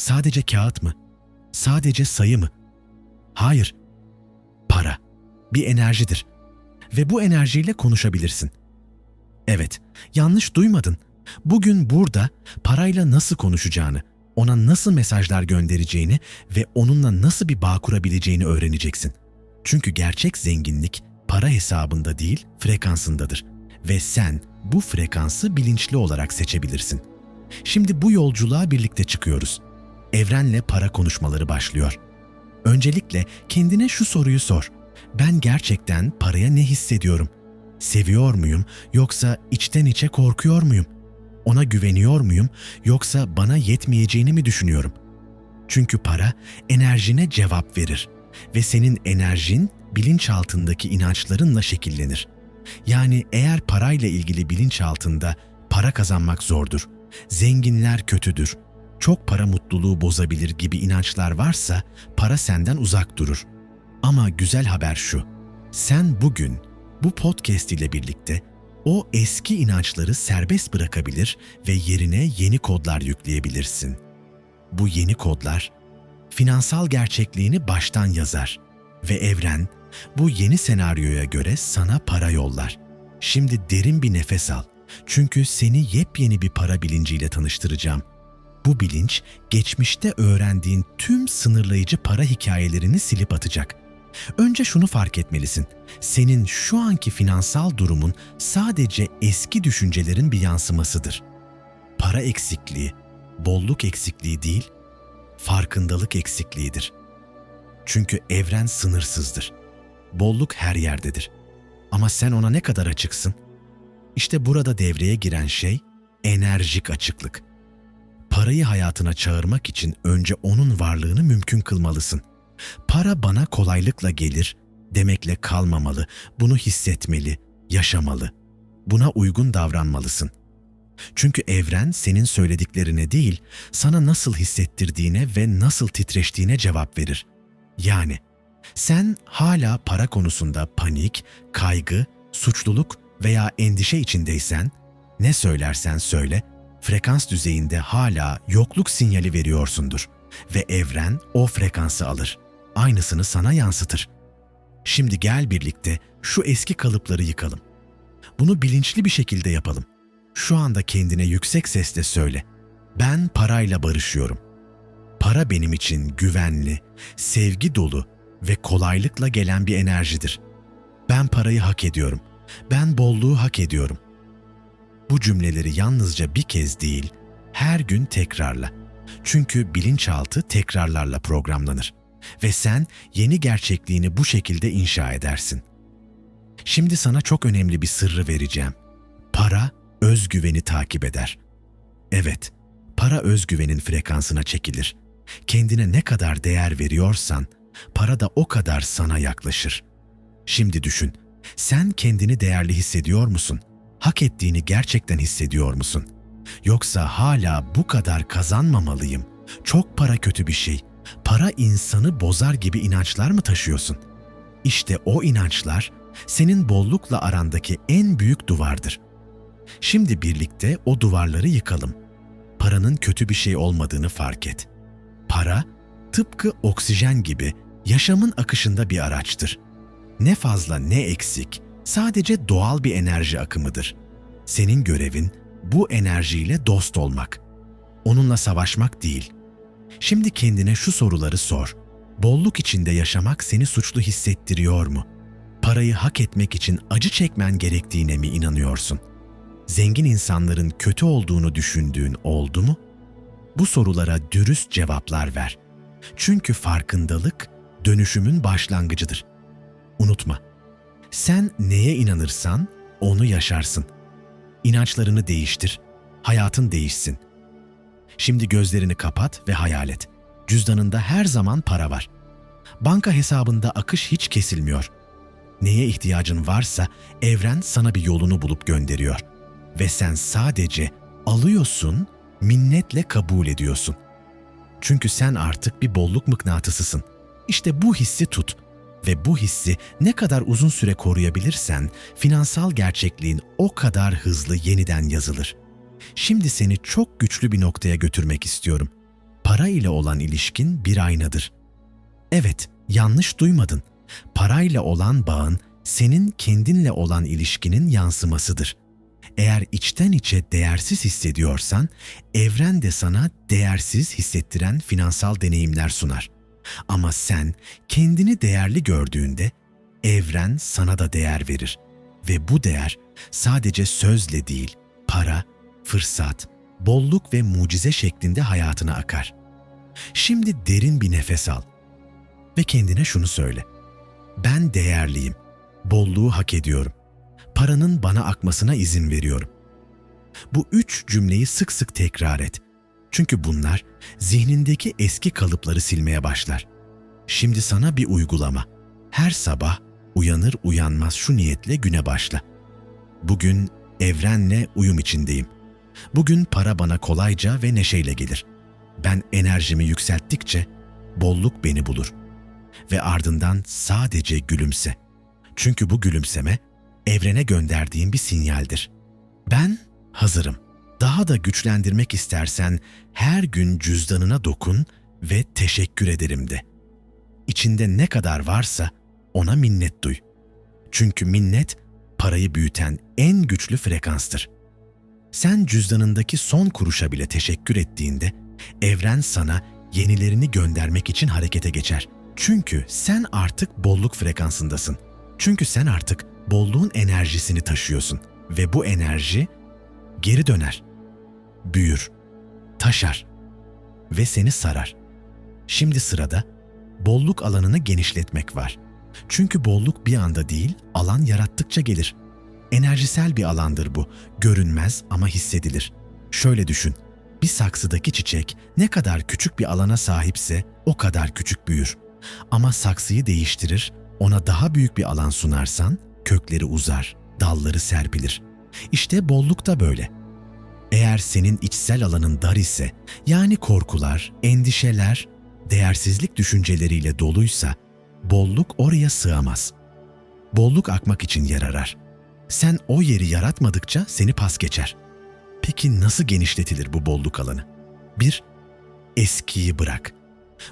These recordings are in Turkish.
Sadece kağıt mı? Sadece sayı mı? Hayır. Para bir enerjidir ve bu enerjiyle konuşabilirsin. Evet, yanlış duymadın. Bugün burada parayla nasıl konuşacağını, ona nasıl mesajlar göndereceğini ve onunla nasıl bir bağ kurabileceğini öğreneceksin. Çünkü gerçek zenginlik para hesabında değil, frekansındadır ve sen bu frekansı bilinçli olarak seçebilirsin. Şimdi bu yolculuğa birlikte çıkıyoruz. Evrenle para konuşmaları başlıyor. Öncelikle kendine şu soruyu sor. Ben gerçekten paraya ne hissediyorum? Seviyor muyum yoksa içten içe korkuyor muyum? Ona güveniyor muyum yoksa bana yetmeyeceğini mi düşünüyorum? Çünkü para enerjine cevap verir ve senin enerjin bilinçaltındaki inançlarınla şekillenir. Yani eğer parayla ilgili bilinçaltında para kazanmak zordur, zenginler kötüdür, çok para mutluluğu bozabilir gibi inançlar varsa para senden uzak durur. Ama güzel haber şu. Sen bugün bu podcast ile birlikte o eski inançları serbest bırakabilir ve yerine yeni kodlar yükleyebilirsin. Bu yeni kodlar finansal gerçekliğini baştan yazar ve evren bu yeni senaryoya göre sana para yollar. Şimdi derin bir nefes al. Çünkü seni yepyeni bir para bilinciyle tanıştıracağım. Bu bilinç geçmişte öğrendiğin tüm sınırlayıcı para hikayelerini silip atacak. Önce şunu fark etmelisin. Senin şu anki finansal durumun sadece eski düşüncelerin bir yansımasıdır. Para eksikliği, bolluk eksikliği değil, farkındalık eksikliğidir. Çünkü evren sınırsızdır. Bolluk her yerdedir. Ama sen ona ne kadar açıksın? İşte burada devreye giren şey enerjik açıklık. Parayı hayatına çağırmak için önce onun varlığını mümkün kılmalısın. Para bana kolaylıkla gelir demekle kalmamalı. Bunu hissetmeli, yaşamalı. Buna uygun davranmalısın. Çünkü evren senin söylediklerine değil, sana nasıl hissettirdiğine ve nasıl titreştiğine cevap verir. Yani sen hala para konusunda panik, kaygı, suçluluk veya endişe içindeysen, ne söylersen söyle, frekans düzeyinde hala yokluk sinyali veriyorsundur ve evren o frekansı alır. Aynısını sana yansıtır. Şimdi gel birlikte şu eski kalıpları yıkalım. Bunu bilinçli bir şekilde yapalım. Şu anda kendine yüksek sesle söyle. Ben parayla barışıyorum. Para benim için güvenli, sevgi dolu ve kolaylıkla gelen bir enerjidir. Ben parayı hak ediyorum. Ben bolluğu hak ediyorum. Bu cümleleri yalnızca bir kez değil, her gün tekrarla. Çünkü bilinçaltı tekrarlarla programlanır ve sen yeni gerçekliğini bu şekilde inşa edersin. Şimdi sana çok önemli bir sırrı vereceğim. Para özgüveni takip eder. Evet, para özgüvenin frekansına çekilir. Kendine ne kadar değer veriyorsan, para da o kadar sana yaklaşır. Şimdi düşün, sen kendini değerli hissediyor musun? Hak ettiğini gerçekten hissediyor musun? Yoksa hala bu kadar kazanmamalıyım, çok para kötü bir şey, para insanı bozar gibi inançlar mı taşıyorsun? İşte o inançlar senin bollukla arandaki en büyük duvardır. Şimdi birlikte o duvarları yıkalım. Paranın kötü bir şey olmadığını fark et. Para tıpkı oksijen gibi yaşamın akışında bir araçtır. Ne fazla ne eksik, sadece doğal bir enerji akımıdır. Senin görevin bu enerjiyle dost olmak. Onunla savaşmak değil. Şimdi kendine şu soruları sor. Bolluk içinde yaşamak seni suçlu hissettiriyor mu? Parayı hak etmek için acı çekmen gerektiğine mi inanıyorsun? Zengin insanların kötü olduğunu düşündüğün oldu mu? Bu sorulara dürüst cevaplar ver. Çünkü farkındalık dönüşümün başlangıcıdır. Unutma. Sen neye inanırsan onu yaşarsın. İnançlarını değiştir, hayatın değişsin. Şimdi gözlerini kapat ve hayal et. Cüzdanında her zaman para var. Banka hesabında akış hiç kesilmiyor. Neye ihtiyacın varsa evren sana bir yolunu bulup gönderiyor. Ve sen sadece alıyorsun, minnetle kabul ediyorsun. Çünkü sen artık bir bolluk mıknatısısın. İşte bu hissi tut ve bu hissi ne kadar uzun süre koruyabilirsen finansal gerçekliğin o kadar hızlı yeniden yazılır. Şimdi seni çok güçlü bir noktaya götürmek istiyorum. para ile olan ilişkin bir aynadır. Evet, yanlış duymadın. Parayla olan bağın senin kendinle olan ilişkinin yansımasıdır. Eğer içten içe değersiz hissediyorsan, evren de sana değersiz hissettiren finansal deneyimler sunar. Ama sen kendini değerli gördüğünde evren sana da değer verir ve bu değer sadece sözle değil, para, fırsat, bolluk ve mucize şeklinde hayatına akar. Şimdi derin bir nefes al ve kendine şunu söyle. Ben değerliyim. Bolluğu hak ediyorum. Paranın bana akmasına izin veriyorum. Bu üç cümleyi sık sık tekrar et. Çünkü bunlar zihnindeki eski kalıpları silmeye başlar. Şimdi sana bir uygulama. Her sabah uyanır uyanmaz şu niyetle güne başla. Bugün evrenle uyum içindeyim. Bugün para bana kolayca ve neşeyle gelir. Ben enerjimi yükselttikçe bolluk beni bulur. Ve ardından sadece gülümse. Çünkü bu gülümseme evrene gönderdiğim bir sinyaldir. Ben hazırım. Daha da güçlendirmek istersen her gün cüzdanına dokun ve teşekkür ederim de. İçinde ne kadar varsa ona minnet duy. Çünkü minnet parayı büyüten en güçlü frekanstır. Sen cüzdanındaki son kuruşa bile teşekkür ettiğinde evren sana yenilerini göndermek için harekete geçer. Çünkü sen artık bolluk frekansındasın. Çünkü sen artık bolluğun enerjisini taşıyorsun ve bu enerji geri döner, büyür, taşar ve seni sarar. Şimdi sırada bolluk alanını genişletmek var. Çünkü bolluk bir anda değil, alan yarattıkça gelir. Enerjisel bir alandır bu. Görünmez ama hissedilir. Şöyle düşün. Bir saksıdaki çiçek ne kadar küçük bir alana sahipse o kadar küçük büyür. Ama saksıyı değiştirir, ona daha büyük bir alan sunarsan kökleri uzar, dalları serpilir. İşte bolluk da böyle. Eğer senin içsel alanın dar ise, yani korkular, endişeler, değersizlik düşünceleriyle doluysa, bolluk oraya sığamaz. Bolluk akmak için yer arar. Sen o yeri yaratmadıkça seni pas geçer. Peki nasıl genişletilir bu bolluk alanı? 1. Eskiyi bırak.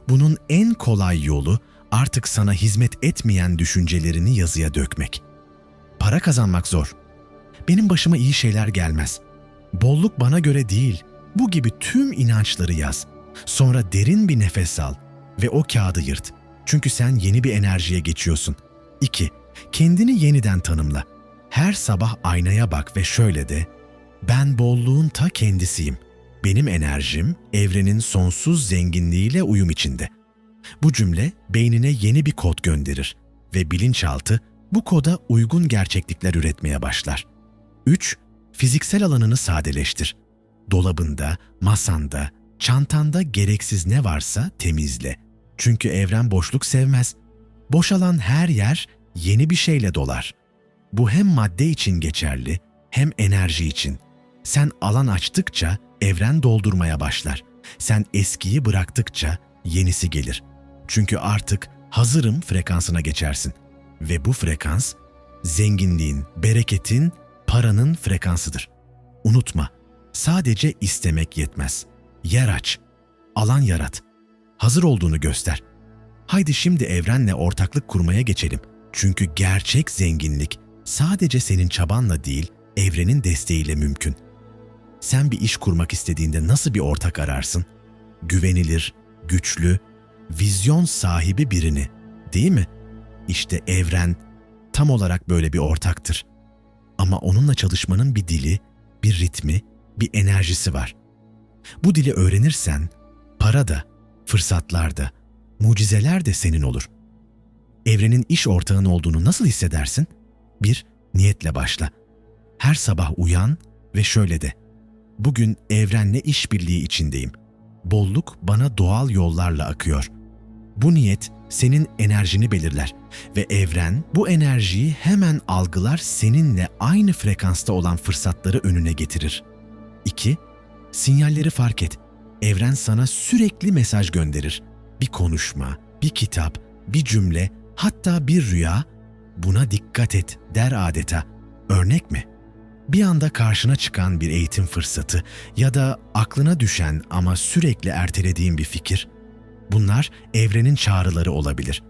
Bunun en kolay yolu artık sana hizmet etmeyen düşüncelerini yazıya dökmek. Para kazanmak zor. Benim başıma iyi şeyler gelmez. Bolluk bana göre değil. Bu gibi tüm inançları yaz. Sonra derin bir nefes al ve o kağıdı yırt. Çünkü sen yeni bir enerjiye geçiyorsun. 2. Kendini yeniden tanımla. Her sabah aynaya bak ve şöyle de, ben bolluğun ta kendisiyim. Benim enerjim evrenin sonsuz zenginliğiyle uyum içinde. Bu cümle beynine yeni bir kod gönderir ve bilinçaltı bu koda uygun gerçeklikler üretmeye başlar. 3. Fiziksel alanını sadeleştir. Dolabında, masanda, çantanda gereksiz ne varsa temizle. Çünkü evren boşluk sevmez. Boşalan her yer yeni bir şeyle dolar. Bu hem madde için geçerli hem enerji için. Sen alan açtıkça evren doldurmaya başlar. Sen eskiyi bıraktıkça yenisi gelir. Çünkü artık hazırım frekansına geçersin. Ve bu frekans zenginliğin, bereketin, paranın frekansıdır. Unutma, sadece istemek yetmez. Yer aç, alan yarat, hazır olduğunu göster. Haydi şimdi evrenle ortaklık kurmaya geçelim. Çünkü gerçek zenginlik sadece senin çabanla değil, evrenin desteğiyle mümkün. Sen bir iş kurmak istediğinde nasıl bir ortak ararsın? Güvenilir, güçlü, vizyon sahibi birini, değil mi? İşte evren tam olarak böyle bir ortaktır. Ama onunla çalışmanın bir dili, bir ritmi, bir enerjisi var. Bu dili öğrenirsen para da, fırsatlar da, mucizeler de senin olur. Evrenin iş ortağın olduğunu nasıl hissedersin? Bir, niyetle başla. Her sabah uyan ve şöyle de. Bugün evrenle işbirliği içindeyim. Bolluk bana doğal yollarla akıyor. Bu niyet senin enerjini belirler ve evren bu enerjiyi hemen algılar seninle aynı frekansta olan fırsatları önüne getirir. 2. Sinyalleri fark et. Evren sana sürekli mesaj gönderir. Bir konuşma, bir kitap, bir cümle, hatta bir rüya buna dikkat et der adeta. Örnek mi? Bir anda karşına çıkan bir eğitim fırsatı ya da aklına düşen ama sürekli ertelediğin bir fikir. Bunlar evrenin çağrıları olabilir.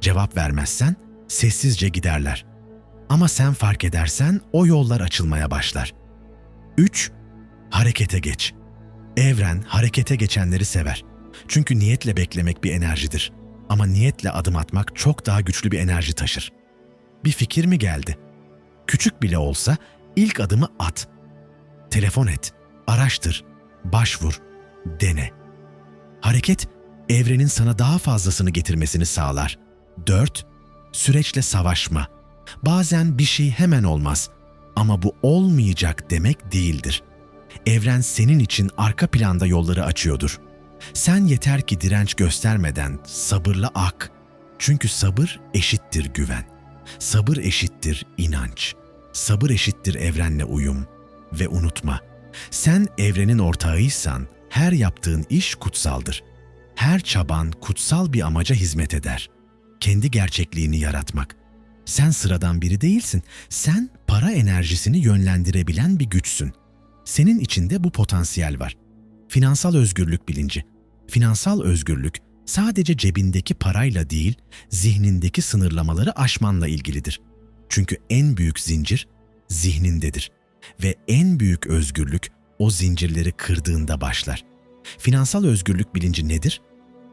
Cevap vermezsen sessizce giderler. Ama sen fark edersen o yollar açılmaya başlar. 3. Harekete geç. Evren harekete geçenleri sever. Çünkü niyetle beklemek bir enerjidir. Ama niyetle adım atmak çok daha güçlü bir enerji taşır. Bir fikir mi geldi? Küçük bile olsa ilk adımı at. Telefon et, araştır, başvur, dene. Hareket, evrenin sana daha fazlasını getirmesini sağlar. 4. Süreçle savaşma. Bazen bir şey hemen olmaz ama bu olmayacak demek değildir. Evren senin için arka planda yolları açıyordur. Sen yeter ki direnç göstermeden sabırla ak. Çünkü sabır eşittir güven. Sabır eşittir inanç. Sabır eşittir evrenle uyum. Ve unutma, sen evrenin ortağıysan her yaptığın iş kutsaldır. Her çaban kutsal bir amaca hizmet eder. Kendi gerçekliğini yaratmak. Sen sıradan biri değilsin. Sen para enerjisini yönlendirebilen bir güçsün. Senin içinde bu potansiyel var. Finansal özgürlük bilinci. Finansal özgürlük sadece cebindeki parayla değil, zihnindeki sınırlamaları aşmanla ilgilidir. Çünkü en büyük zincir zihnindedir ve en büyük özgürlük o zincirleri kırdığında başlar. Finansal özgürlük bilinci nedir?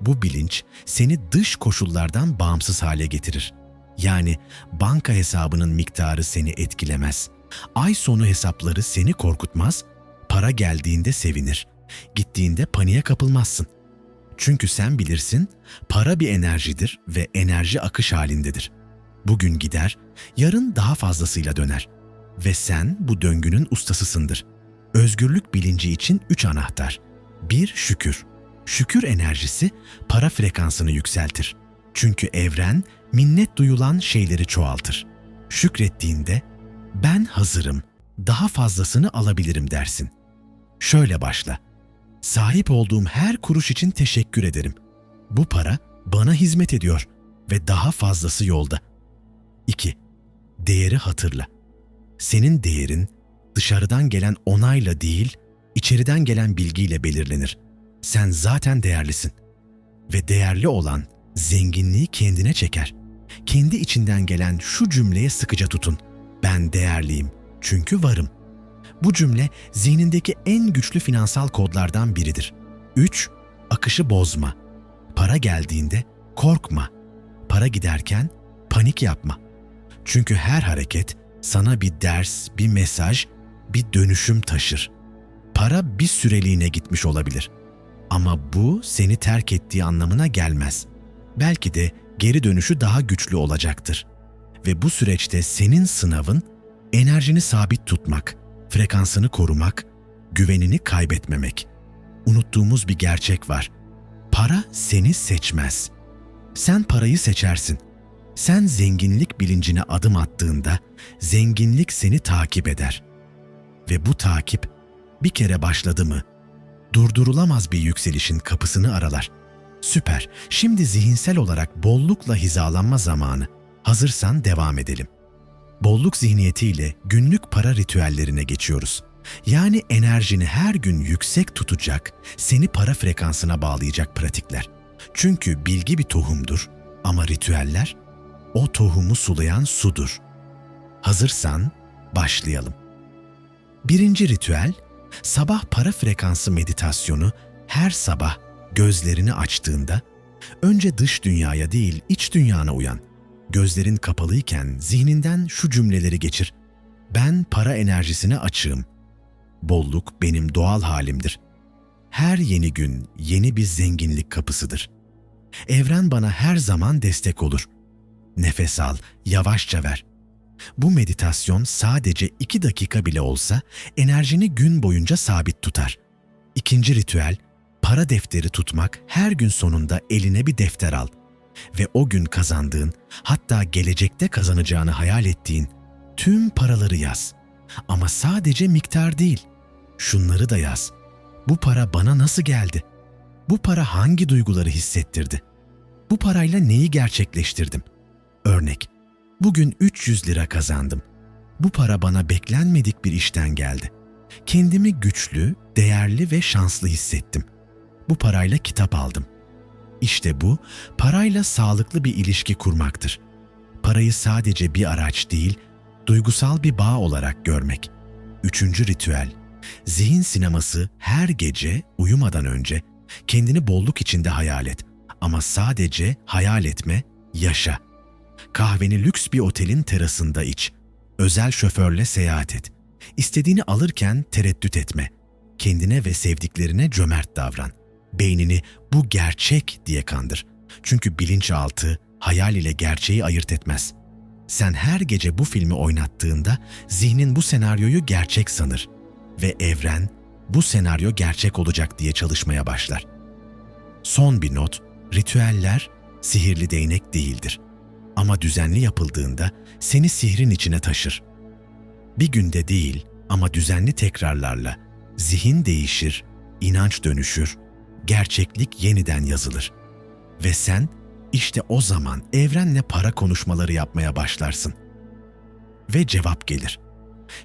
Bu bilinç seni dış koşullardan bağımsız hale getirir. Yani banka hesabının miktarı seni etkilemez. Ay sonu hesapları seni korkutmaz, para geldiğinde sevinir. Gittiğinde paniğe kapılmazsın. Çünkü sen bilirsin, para bir enerjidir ve enerji akış halindedir. Bugün gider, yarın daha fazlasıyla döner. Ve sen bu döngünün ustasısındır. Özgürlük bilinci için üç anahtar. Bir, şükür. Şükür enerjisi para frekansını yükseltir. Çünkü evren minnet duyulan şeyleri çoğaltır. Şükrettiğinde ben hazırım, daha fazlasını alabilirim dersin. Şöyle başla. Sahip olduğum her kuruş için teşekkür ederim. Bu para bana hizmet ediyor ve daha fazlası yolda. 2. Değeri hatırla. Senin değerin dışarıdan gelen onayla değil, içeriden gelen bilgiyle belirlenir. Sen zaten değerlisin. Ve değerli olan zenginliği kendine çeker. Kendi içinden gelen şu cümleye sıkıca tutun. Ben değerliyim çünkü varım. Bu cümle zihnindeki en güçlü finansal kodlardan biridir. 3. Akışı bozma. Para geldiğinde korkma. Para giderken panik yapma. Çünkü her hareket sana bir ders, bir mesaj, bir dönüşüm taşır. Para bir süreliğine gitmiş olabilir. Ama bu seni terk ettiği anlamına gelmez. Belki de geri dönüşü daha güçlü olacaktır. Ve bu süreçte senin sınavın enerjini sabit tutmak, frekansını korumak, güvenini kaybetmemek. Unuttuğumuz bir gerçek var. Para seni seçmez. Sen parayı seçersin. Sen zenginlik bilincine adım attığında zenginlik seni takip eder. Ve bu takip bir kere başladı mı durdurulamaz bir yükselişin kapısını aralar. Süper. Şimdi zihinsel olarak bollukla hizalanma zamanı. Hazırsan devam edelim. Bolluk zihniyetiyle günlük para ritüellerine geçiyoruz. Yani enerjini her gün yüksek tutacak, seni para frekansına bağlayacak pratikler. Çünkü bilgi bir tohumdur ama ritüeller o tohumu sulayan sudur. Hazırsan başlayalım. Birinci ritüel, sabah para frekansı meditasyonu her sabah gözlerini açtığında önce dış dünyaya değil iç dünyana uyan. Gözlerin kapalıyken zihninden şu cümleleri geçir. Ben para enerjisine açığım. Bolluk benim doğal halimdir. Her yeni gün yeni bir zenginlik kapısıdır. Evren bana her zaman destek olur. Nefes al, yavaşça ver. Bu meditasyon sadece iki dakika bile olsa enerjini gün boyunca sabit tutar. İkinci ritüel, para defteri tutmak her gün sonunda eline bir defter al ve o gün kazandığın, hatta gelecekte kazanacağını hayal ettiğin tüm paraları yaz. Ama sadece miktar değil, şunları da yaz. Bu para bana nasıl geldi? Bu para hangi duyguları hissettirdi? Bu parayla neyi gerçekleştirdim? Örnek, bugün 300 lira kazandım. Bu para bana beklenmedik bir işten geldi. Kendimi güçlü, değerli ve şanslı hissettim. Bu parayla kitap aldım. İşte bu, parayla sağlıklı bir ilişki kurmaktır. Parayı sadece bir araç değil, duygusal bir bağ olarak görmek. Üçüncü ritüel, zihin sineması her gece uyumadan önce kendini bolluk içinde hayal et. Ama sadece hayal etme, yaşa. Kahveni lüks bir otelin terasında iç. Özel şoförle seyahat et. İstediğini alırken tereddüt etme. Kendine ve sevdiklerine cömert davran. Beynini bu gerçek diye kandır. Çünkü bilinçaltı hayal ile gerçeği ayırt etmez. Sen her gece bu filmi oynattığında zihnin bu senaryoyu gerçek sanır ve evren bu senaryo gerçek olacak diye çalışmaya başlar. Son bir not, ritüeller sihirli değnek değildir. Ama düzenli yapıldığında seni sihrin içine taşır. Bir günde değil ama düzenli tekrarlarla zihin değişir, inanç dönüşür, gerçeklik yeniden yazılır. Ve sen işte o zaman evrenle para konuşmaları yapmaya başlarsın. Ve cevap gelir.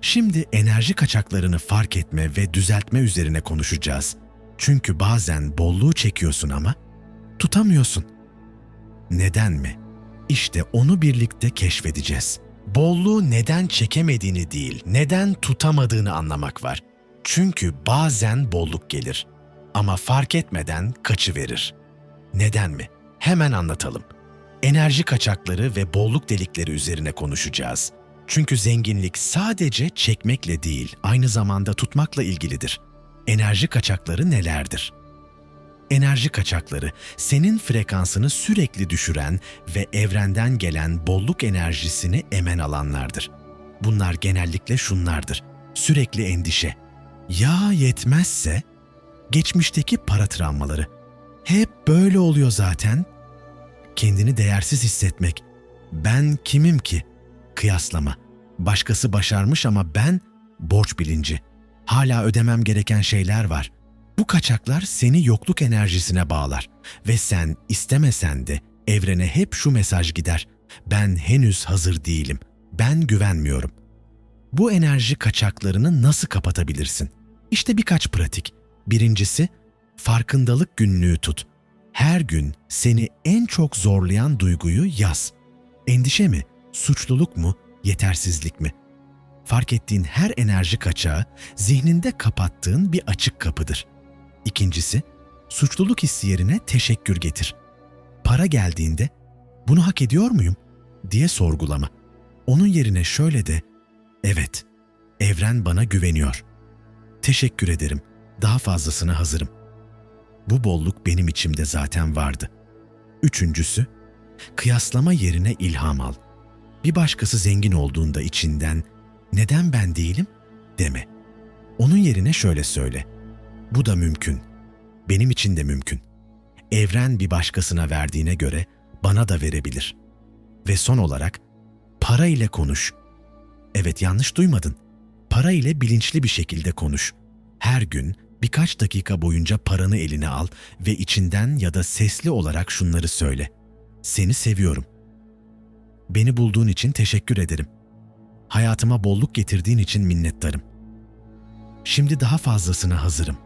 Şimdi enerji kaçaklarını fark etme ve düzeltme üzerine konuşacağız. Çünkü bazen bolluğu çekiyorsun ama tutamıyorsun. Neden mi? İşte onu birlikte keşfedeceğiz. Bolluğu neden çekemediğini değil, neden tutamadığını anlamak var. Çünkü bazen bolluk gelir ama fark etmeden kaçıverir. Neden mi? Hemen anlatalım. Enerji kaçakları ve bolluk delikleri üzerine konuşacağız. Çünkü zenginlik sadece çekmekle değil, aynı zamanda tutmakla ilgilidir. Enerji kaçakları nelerdir? Enerji kaçakları senin frekansını sürekli düşüren ve evrenden gelen bolluk enerjisini emen alanlardır. Bunlar genellikle şunlardır. Sürekli endişe. Ya yetmezse? Geçmişteki para travmaları. Hep böyle oluyor zaten. Kendini değersiz hissetmek. Ben kimim ki? Kıyaslama. Başkası başarmış ama ben borç bilinci. Hala ödemem gereken şeyler var. Bu kaçaklar seni yokluk enerjisine bağlar ve sen istemesen de evrene hep şu mesaj gider. Ben henüz hazır değilim. Ben güvenmiyorum. Bu enerji kaçaklarını nasıl kapatabilirsin? İşte birkaç pratik. Birincisi, farkındalık günlüğü tut. Her gün seni en çok zorlayan duyguyu yaz. Endişe mi, suçluluk mu, yetersizlik mi? Fark ettiğin her enerji kaçağı zihninde kapattığın bir açık kapıdır. İkincisi, suçluluk hissi yerine teşekkür getir. Para geldiğinde bunu hak ediyor muyum diye sorgulama. Onun yerine şöyle de, evet, evren bana güveniyor. Teşekkür ederim, daha fazlasına hazırım. Bu bolluk benim içimde zaten vardı. Üçüncüsü, kıyaslama yerine ilham al. Bir başkası zengin olduğunda içinden neden ben değilim deme. Onun yerine şöyle söyle. Bu da mümkün. Benim için de mümkün. Evren bir başkasına verdiğine göre bana da verebilir. Ve son olarak para ile konuş. Evet yanlış duymadın. Para ile bilinçli bir şekilde konuş. Her gün birkaç dakika boyunca paranı eline al ve içinden ya da sesli olarak şunları söyle. Seni seviyorum. Beni bulduğun için teşekkür ederim. Hayatıma bolluk getirdiğin için minnettarım. Şimdi daha fazlasına hazırım.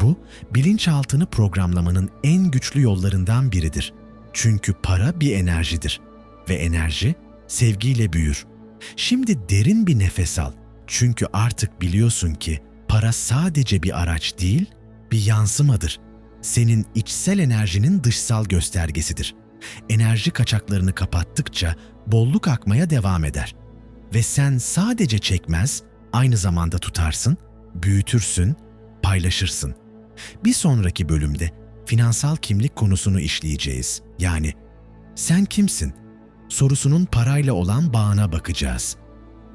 Bu, bilinçaltını programlamanın en güçlü yollarından biridir. Çünkü para bir enerjidir ve enerji sevgiyle büyür. Şimdi derin bir nefes al. Çünkü artık biliyorsun ki para sadece bir araç değil, bir yansımadır. Senin içsel enerjinin dışsal göstergesidir. Enerji kaçaklarını kapattıkça bolluk akmaya devam eder. Ve sen sadece çekmez, aynı zamanda tutarsın, büyütürsün, paylaşırsın. Bir sonraki bölümde finansal kimlik konusunu işleyeceğiz. Yani sen kimsin? Sorusunun parayla olan bağına bakacağız.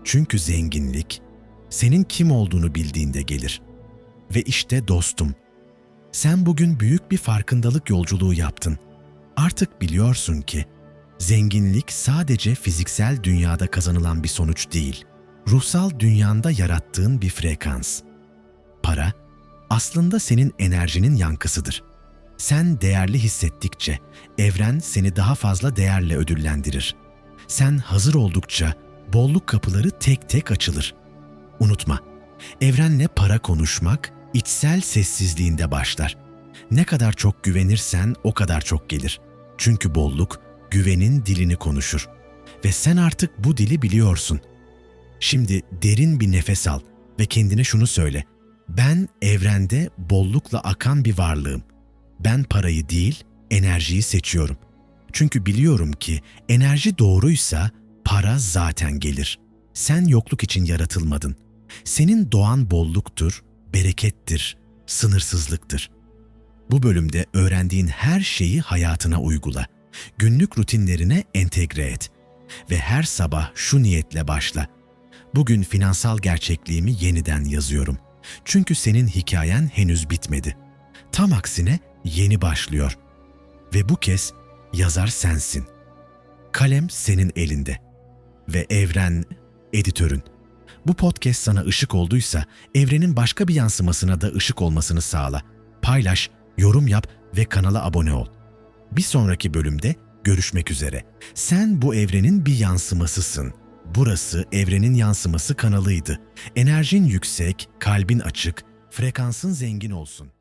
Çünkü zenginlik senin kim olduğunu bildiğinde gelir. Ve işte dostum, sen bugün büyük bir farkındalık yolculuğu yaptın. Artık biliyorsun ki zenginlik sadece fiziksel dünyada kazanılan bir sonuç değil, ruhsal dünyanda yarattığın bir frekans. Para aslında senin enerjinin yankısıdır. Sen değerli hissettikçe evren seni daha fazla değerle ödüllendirir. Sen hazır oldukça bolluk kapıları tek tek açılır. Unutma, evrenle para konuşmak içsel sessizliğinde başlar. Ne kadar çok güvenirsen o kadar çok gelir. Çünkü bolluk güvenin dilini konuşur ve sen artık bu dili biliyorsun. Şimdi derin bir nefes al ve kendine şunu söyle. Ben evrende bollukla akan bir varlığım. Ben parayı değil, enerjiyi seçiyorum. Çünkü biliyorum ki enerji doğruysa para zaten gelir. Sen yokluk için yaratılmadın. Senin doğan bolluktur, berekettir, sınırsızlıktır. Bu bölümde öğrendiğin her şeyi hayatına uygula. Günlük rutinlerine entegre et. Ve her sabah şu niyetle başla. Bugün finansal gerçekliğimi yeniden yazıyorum. Çünkü senin hikayen henüz bitmedi. Tam aksine yeni başlıyor. Ve bu kez yazar sensin. Kalem senin elinde. Ve evren editörün. Bu podcast sana ışık olduysa evrenin başka bir yansımasına da ışık olmasını sağla. Paylaş, yorum yap ve kanala abone ol. Bir sonraki bölümde görüşmek üzere. Sen bu evrenin bir yansımasısın. Burası evrenin yansıması kanalıydı. Enerjin yüksek, kalbin açık, frekansın zengin olsun.